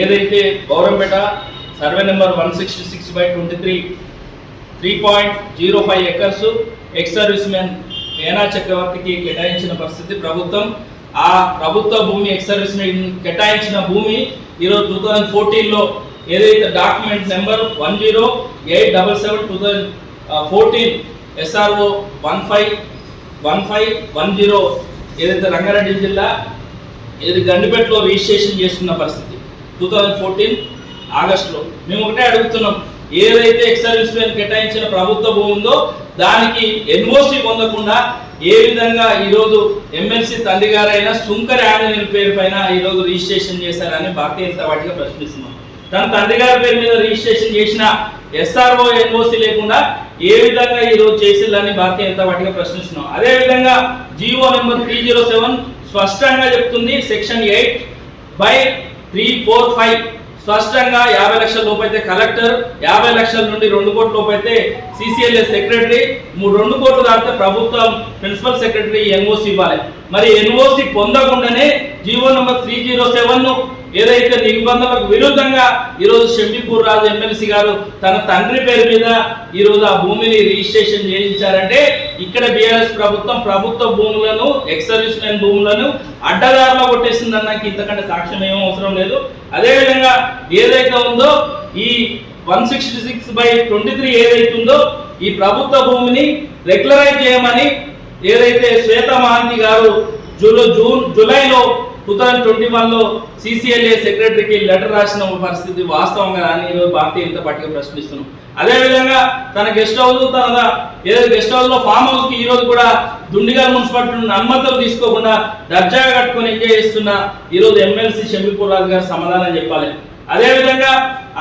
ఏదైతే Gaurampet survey number one sixty six by twenty three three point zero five acres ex service man ఏనా చక్రవర్తికి కేటాయించిన పరిస్థితి ప్రభుత్వం. ఆ ప్రభుత్వ భూమి ఎక్స్ సర్వీస్ మ్యాన్ కేటాయించిన భూమి ఈరోజు టూ థౌజండ్ ఫోర్టీన్లో ఏదైతే document number one zero eight double seven two thousand fourteen SRO one five one five one zero ఏదైతే రంగారెడ్డి జిల్లా ఏది గండిపేటలో రిజిస్ట్రేషన్ చేసుకున్న పరిస్థితి. టూ థౌజండ్ ఫోర్టీన్ ఆగస్టులో. మేము ఒకటే అడుగుతున్నాం ఏదైతే ఎక్సర్వీస్ మ్యాన్ కేటాయించిన ప్రభుత్వ భూమి ఉందో దానికి ఎన్ఓసి పొందకుండా ఏ విధంగా ఈరోజు ఎమ్మెల్సీ తండ్రి గారైనా సుంకర ఆంజనేయుల పేరు పైన ఈరోజు రిజిస్ట్రేషన్ చేశారని భారతీయ జనతా పార్టీగా ప్రశ్నిస్తున్నాం. తన తండ్రి గారి పేరు మీద రిజిస్ట్రేషన్ చేసిన ఎస్ఆర్ఓ ఎన్ఓసి లేకుండా ఏ విధంగా ఈ రోజు చేసిందని భారతీయ జనతా పార్టీగా ప్రశ్నిస్తున్నాం. అదేవిధంగా G O number three zero seven స్పష్టంగా చెప్తుంది section eight by three four five. స్పష్టంగా యాభై లక్షల లోపు అయితే కలెక్టర్ యాభై లక్షల నుండి రెండు కోట్ల లోపు అయితే సిసిఎల్ఎస్ సెక్రటరీ. మూడు రెండు కోట్లు దాటితే ప్రభుత్వం ప్రిన్సిపల్ సెక్రటరీ ఎన్ఓసి ఇవ్వాలి. మరి NOC పొందకుండానే G O number three zero seven ఏదైతే నిబంధనలకు విరుద్ధంగా ఈరోజు షెమ్మిపూర్ రాజు ఎమ్మెల్సీ గారు తన తండ్రి పేరు మీద ఈరోజు ఆ భూమిని రిజిస్ట్రేషన్ చేయించారంటే ఇక్కడ బీఆర్ఎస్ ప్రభుత్వం ప్రభుత్వ భూములను ఎక్స్ సర్వీస్ మెన్ భూములను అడ్డదారిలో కొట్టేసిందన్నాక ఇంతకంటే సాక్ష్యం ఏం అవసరం లేదు. అదేవిధంగా ఏదైతే ఉందో ఈ one sixty six by twenty three ఏదైతే ఉందో ఈ ప్రభుత్వ భూమిని రెగ్యులరైజ్ చేయమని ఏదైతే శ్వేత మహాంతి గారు జూలో జూన్ జూలైలో టూ థౌజండ్ ట్వంటీ వన్లో సిసిఎల్ఏ సెక్రటరీకి లెటర్ రాసిన పరిస్థితి వాస్తవంగా అని ఈరోజు భారతీయ జనతా పార్టీకి ప్రశ్నిస్తున్నాం. అదేవిధంగా తన గెస్ట్ హౌస్ తన ఏదో గెస్ట్ హౌస్లో ఫామ్ హౌస్కి ఈ రోజు కూడా దుండిగల్ మున్సిపాలిటీ నుండి అనుమతులు తీసుకోకుండా దర్జాగా కట్టుకొని ఎంజాయ్ చేస్తున్న ఈ రోజు ఎమ్మెల్సీ షమీపూర్ రాజు గారు సమాధానం చెప్పాలి. అదేవిధంగా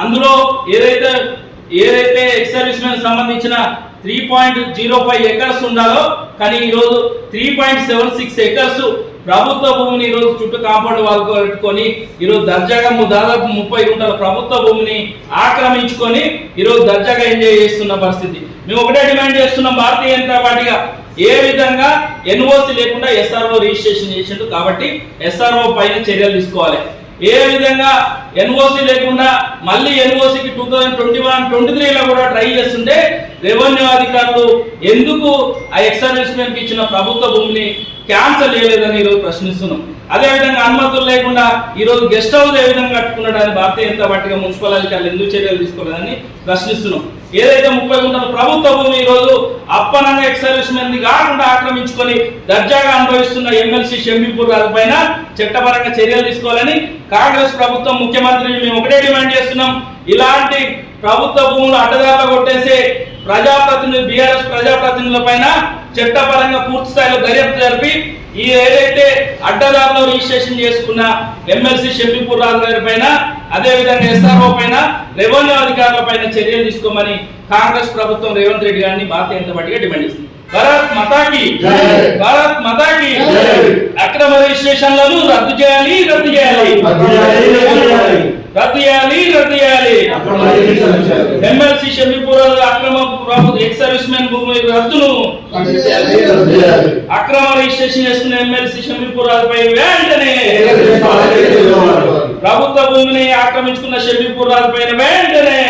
అందులో ఏదైతే ఏదైతే ఎక్స్ సర్వీస్ మెన్ సంబంధించిన three point zero five acres ఉండాలో కానీ ఈరోజు three point seven six acres ప్రభుత్వ భూమిని ఈరోజు చుట్టూ కాంపౌండ్ వాళ్ళు పెట్టుకొని ఈరోజు దర్జాగా దాదాపు ముప్పై గుంటల ప్రభుత్వ భూమిని ఆక్రమించుకొని ఈరోజు దర్జాగా ఎంజాయ్ చేస్తున్న పరిస్థితి. మేము ఒకటే డిమాండ్ చేస్తున్నాం భారతీయ జనతా పార్టీగా. ఏ విధంగా ఎన్ఓసి లేకుండా ఎస్ఆర్ఓ రిజిస్ట్రేషన్ చేసిండు కాబట్టి ఎస్ఆర్ఓ పైన చర్యలు తీసుకోవాలి. ఏ విధంగా ఎన్ఓసి లేకుండా మళ్ళీ ఎన్ఓసికి two thousand twenty one twenty త్రీలో కూడా ట్రై చేస్తుంటే రెవెన్యూ అధికారులు ఎందుకు ఆ ఎక్స్ ఇచ్చిన ప్రభుత్వ భూమిని క్యాన్సల్ చేయలేదని ఈరోజు ప్రశ్నిస్తున్నాం. అదేవిధంగా అనుమతులు లేకుండా ఈరోజు గెస్ట్ హౌస్ ఏ విధంగా కట్టుకున్నాడని భారతీయ జనతా పార్టీగా మున్సిపల్ అధికారులు ఎందుకు చర్యలు తీసుకోలేదని ప్రశ్నిస్తున్నాం. ఏదైతే ముప్పై గుంటల ప్రభుత్వ భూమి ఈరోజు అప్పనంగా ఎక్స్ కాకుండా ఆక్రమించుకొని దర్జాగా అనుభవిస్తున్న ఎమ్మెల్సీ షంబీపూర్ రాజు పైన చట్టపరంగా చర్యలు తీసుకోవాలని కాంగ్రెస్ ప్రభుత్వం ముఖ్యమంత్రి మేము ఒకటే డిమాండ్ చేస్తున్నాం. ఇలాంటి ప్రభుత్వ భూములు అడ్డదారులు కొట్టేసే ప్రజాప్రతినిధులు బీఆర్ఎస్ ప్రజాప్రతినిధుల పైన చట్టపరంగా పూర్తి స్థాయిలో దర్యాప్తు జరిపి ఈ ఏదైతే అడ్డదారులో రిజిస్ట్రేషన్ చేసుకున్న ఎమ్మెల్సీ షంబీపూర్ రాజు గారి పైన అదే విధంగా ఎస్ఆర్ఓ పైన రెవెన్యూ అధికారుల పైన చర్యలు తీసుకోమని కాంగ్రెస్ ప్రభుత్వం రేవంత్ రెడ్డి గారిని భారతీయ జనతా పార్టీగా డిమాండ్ చేస్తుంది భారత్ మతాకి. భారత్ మతాకి. అక్రమ రిజిస్ట్రేషన్లను రద్దు చేయాలి. రద్దు చేయాలి రద్దు చేయాలి అక్రమ రిజిస్ట్రేషన్ చేయాలి. ఎమ్మెల్సీ షమీపూర్ అక్రమ ప్రభుత్వ ఎక్స్ సర్వీస్ భూమి రద్దును. అక్రమ రిజిస్ట్రేషన్ చేసుకున్న ఎమ్మెల్సీ షమీపూర్ పై వెంటనే. ప్రభుత్వ భూమిని ఆక్రమించుకున్న షమీపూర్ రాజు పైన వెంటనే.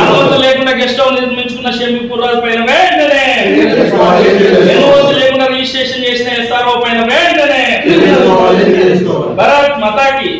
అనుమతి లేకుండా గెస్ట్ హౌస్ నిర్మించుకున్న షమీపూర్ రాజు పైన వెంటనే. ఎన్ఓసి లేకుండా రిజిస్ట్రేషన్ చేసిన ఎస్ఆర్ఓ పైన వెంటనే. భరత్ మతాకి.